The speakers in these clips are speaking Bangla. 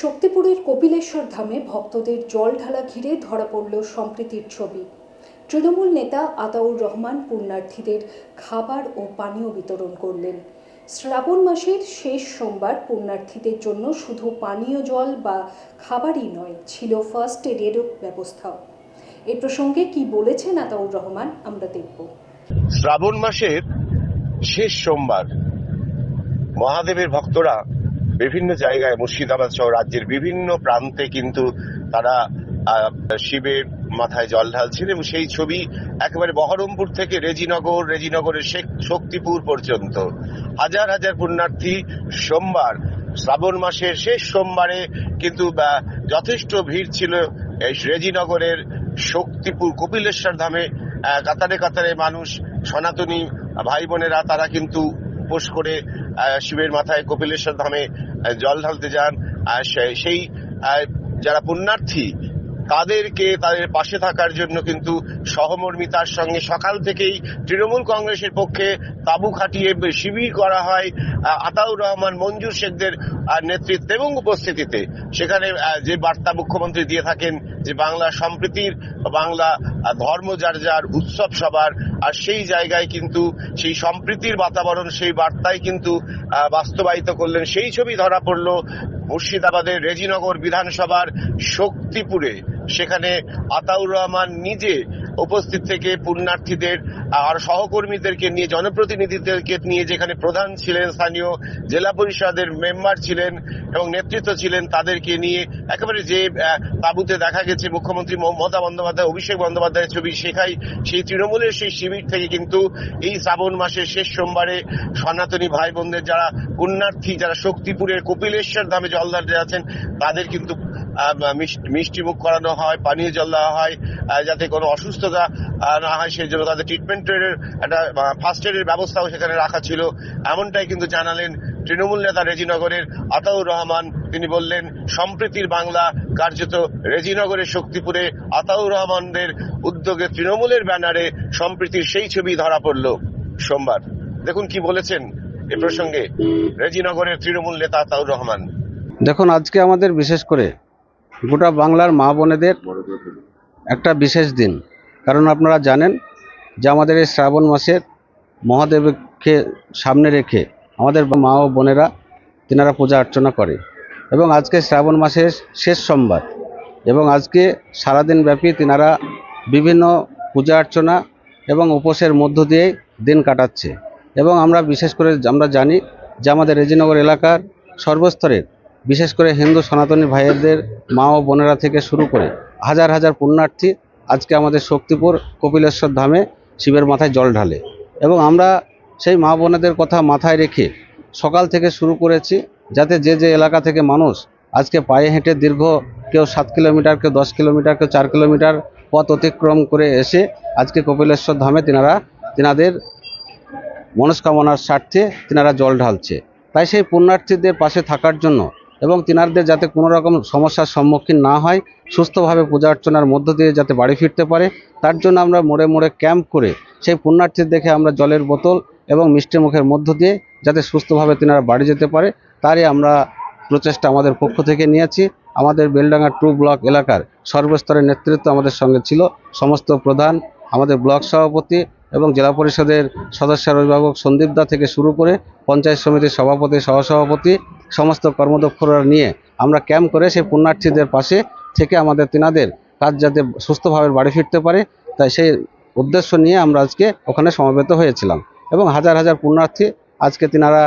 শক্তিপুরের কপিলেশ্বর ধামে ভক্তদের জল ঢালা ঘিরে ধরা পড়ল সম্প্রীতির ছবি। তৃণমূল নেতা আতাউর রহমান পুণ্যার্থীদের খাবার ও পানীয় বিতরণ করলেন। শ্রাবণ মাসের শেষ সোমবার পুণ্যার্থীদের জন্য শুধু পানীয় জল বা খাবারই নয়, ছিল ফার্স্ট এডেরও ব্যবস্থাও এ প্রসঙ্গে কি বলেছেন আতাউর রহমান, আমরা দেখব। শ্রাবণ মাসের শেষ সোমবার মহাদেবের ভক্তরা বিভিন্ন জায়গায় মুর্শিদাবাদ সহ রাজ্যের বিভিন্ন প্রান্তে কিন্তু তারা শিবের মাথায় জল ঢালছেন এবং সেই ছবি একেবারে বহরমপুর থেকে রেজিনগর, রেজিনগরের শক্তিপুর পর্যন্ত। হাজার হাজার পুণ্যার্থী সোমবার, শ্রাবণ মাসের শেষ সোমবারে কিন্তু যথেষ্ট ভিড় ছিল এই রেজিনগরের শক্তিপুর কপিলেশ্বর ধামে। কাতারে কাতারে মানুষ, সনাতনী ভাই বোনেরা তারা কিন্তু উপোস করে শিবের মাথায় কপিলেশ্বর ধামে জল ঢালতে যান। সেই যারা পুণ্যার্থী তাদেরকে তাদের পাশে থাকার জন্য কিন্তু সহমর্মিতার সঙ্গে সকাল থেকেই তৃণমূল কংগ্রেসের পক্ষে তাবু খাটিয়ে শিবির করা হয় আতাউর রহমান, মঞ্জুর শেখদের নেতৃত্বে এবং উপস্থিতিতে। সেখানে যে বার্তা মুখ্যমন্ত্রী দিয়ে থাকেন যে বাংলা সম্প্রীতির, বাংলা ধর্ম যার যার উৎসব সবার, আর সেই জায়গায় কিন্তু সেই সম্প্রীতির বাতাবরণ, সেই বার্তায় কিন্তু বাস্তবায়িত করলেন। সেই ছবি ধরা পড়ল মুর্শিদাবাদের রেজিনগর বিধানসভার শক্তিপুরে। সেখানে আতাউর রহমান নিজে উপস্থিত থেকে পুণ্যার্থীদের, আর সহকর্মীদেরকে নিয়ে, জনপ্রতিনিধিদেরকে নিয়ে যেখানে প্রধান ছিলেন স্থানীয় জেলা পরিষদের মেম্বার ছিলেন এবং নেতৃত্ব ছিলেন, তাদেরকে নিয়ে একেবারে যে তাঁবুতে দেখা গেছে, মুখ্যমন্ত্রী মমতা বন্দ্যোপাধ্যায়, অভিষেক বন্দ্যোপাধ্যায়ের ছবি শেখাই সেই তৃণমূলের সেই শিবির থেকে কিন্তু এই শ্রাবণ মাসের শেষ সোমবারে সনাতনী ভাই বোনদের যারা পুণ্যার্থী, যারা শক্তিপুরের কপিলেশ্বর ধামে জলদার আছেন, তাদের কিন্তু মিষ্টি- মুখ করানো হয়, পানীয় জল দেওয়া হয় যাতে কোনো অসুস্থতা না হয়, সেই জন্য তাদের ট্রিটমেন্টের একটা ফার্স্ট এডের ব্যবস্থাও সেখানে রাখা ছিল। এমনটাই কিন্তু জানালেন তৃণমূল নেতা রেজিনগরের আতাউর রহমান। তিনি বললেন, সম্প্রীতির বাংলা কার্যত রেজিনগরের শক্তিপুরে আতাউর রহমানদের উদ্যোগে তৃণমূলের ব্যানারে সম্প্রীতির সেই ছবি ধরা পড়ল সোমবার। দেখুন কি বলেছেন এ প্রসঙ্গে রেজিনগরের তৃণমূল নেতা আতাউর রহমান। দেখুন, আজকে আমাদের বিশেষ করে গোটা বাংলার মা বোনেদের একটা বিশেষ দিন। কারণ আপনারা জানেন যে আমাদের এই শ্রাবণ মাসের মহাদেবকে সামনে রেখে আমাদের মা ও বোনেরা তেনারা পূজা অর্চনা করে। এবং আজকে শ্রাবণ মাসের শেষ সোমবার এবং আজকে সারাদিন ব্যাপী তেনারা বিভিন্ন পূজা অর্চনা এবং উপোসের মধ্য দিয়ে দিন কাটাচ্ছে। এবং আমরা বিশেষ করে আমরা জানি যে আমাদের রেজিনগর এলাকার সর্বস্তরের বিশেষ করে হিন্দু সনাতনী ভাইয়েদের মা ও বোনেরা থেকে শুরু করে হাজার হাজার পুণ্যার্থী আজকে আমাদের শক্তিপুর কপিলেশ্বর ধামে শিবের মাথায় জল ঢালে। এবং আমরা সেই মা বোনেদের কথা মাথায় রেখে সকাল থেকে শুরু করেছি যাতে যে যে এলাকা থেকে মানুষ আজকে পায়ে হেঁটে দীর্ঘ কেউ সাত কিলোমিটার, কেউ দশ কিলোমিটার, কেউ চার কিলোমিটার পথ অতিক্রম করে এসে আজকে কপিলেশ্বর ধামে তিনারা, তিনাদের মনস্কামনার স্বার্থে তিনারা জল ঢালছে। তাই সেই পুণ্যার্থীদের পাশে থাকার জন্য এবং তিনারদের যাতে কোনো রকম সমস্যার সম্মুখীন না হয়, সুস্থভাবে পূজা অর্চনার মধ্য দিয়ে যাতে বাড়ি ফিরতে পারে, তার জন্য আমরা মোড়ে মোড়ে ক্যাম্প করে সেই পুণ্যার্থীর দেখে আমরা জলের বোতল এবং মিষ্টি মুখের মধ্য দিয়ে যাতে সুস্থভাবে তিনারা বাড়ি যেতে পারে, তারই আমরা প্রচেষ্টা আমাদের পক্ষ থেকে নিয়েছি। আমাদের বেলডাঙ্গা টু ব্লক এলাকার সর্বস্তরের নেতৃত্ব আমাদের সঙ্গে ছিল, সমস্ত প্রধান, আমাদের ব্লক সভাপতি এবং জেলা পরিষদের সদস্যের অভিভাবক সন্দীপ দা থেকে শুরু করে পঞ্চায়েত সমিতির সভাপতি, সহসভাপতি সমস্ত কর্মদক্ষরা নিয়ে আমরা ক্যাম্প করে সেই পুণ্যার্থীদের পাশে থেকে আমাদের তিনাদের কাজ যাতে সুস্থভাবে বাড়ি ফিরতে পারে, তাই সেই উদ্দেশ্য নিয়ে আমরা আজকে ওখানে সমবেত হয়েছিলাম। এবং হাজার হাজার পুণ্যার্থী আজকে তিনারা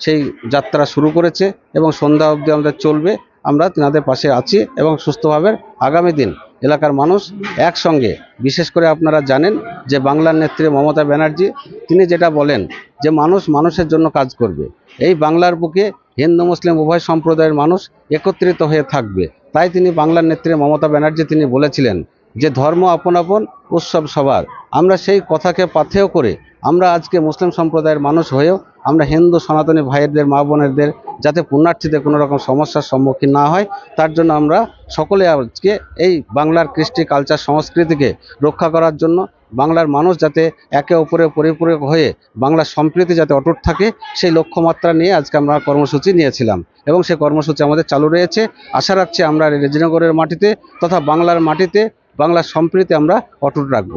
সেই যাত্রা শুরু করেছে এবং সন্ধ্যা অবধি আমাদের চলবে, আমরা তিনাদের পাশে আছি এবং সুস্থভাবে আগামী দিন এলাকার মানুষ একসঙ্গে। বিশেষ করে আপনারা জানেন যে বাংলার নেত্রী মমতা ব্যানার্জি, তিনি যেটা বলেন যে মানুষ মানুষের জন্য কাজ করবে। এই বাংলার বুকে হিন্দু, মুসলিম উভয় সম্প্রদায়ের মানুষ একত্রিত হয়ে থাকবে। তাই তিনি বাংলার নেত্রী মমতা ব্যানার্জি তিনি বলেছিলেন যে ধর্ম আপন আপন, উৎসব সবার। আমরা সেই কথাকে পাথেয় করে আমরা আজকে মুসলিম সম্প্রদায়ের মানুষ হয়েও আমরা হিন্দু সনাতনী ভাইয়েরদের, মা বোনেরদের যাতে পুণ্যার্থীদের কোনো রকম সমস্যার সম্মুখীন না হয়, তার জন্য আমরা সকলে আজকে এই বাংলার কৃষ্টি কালচার সংস্কৃতিকে রক্ষা করার জন্য, বাংলার মানুষ যাতে একে অপরে পরিপূরক হয়ে বাংলার সম্প্রীতি যাতে অটুট থাকে, সেই লক্ষ্যমাত্রা নিয়ে আজকে আমরা কর্মসূচি নিয়েছিলাম। এবং সেই কর্মসূচি আমাদের চালু রয়েছে। আশা রাখছি আমরা রেজিনগরের মাটিতে তথা বাংলার মাটিতে বাংলার সম্প্রীতি আমরা অটুট রাখব।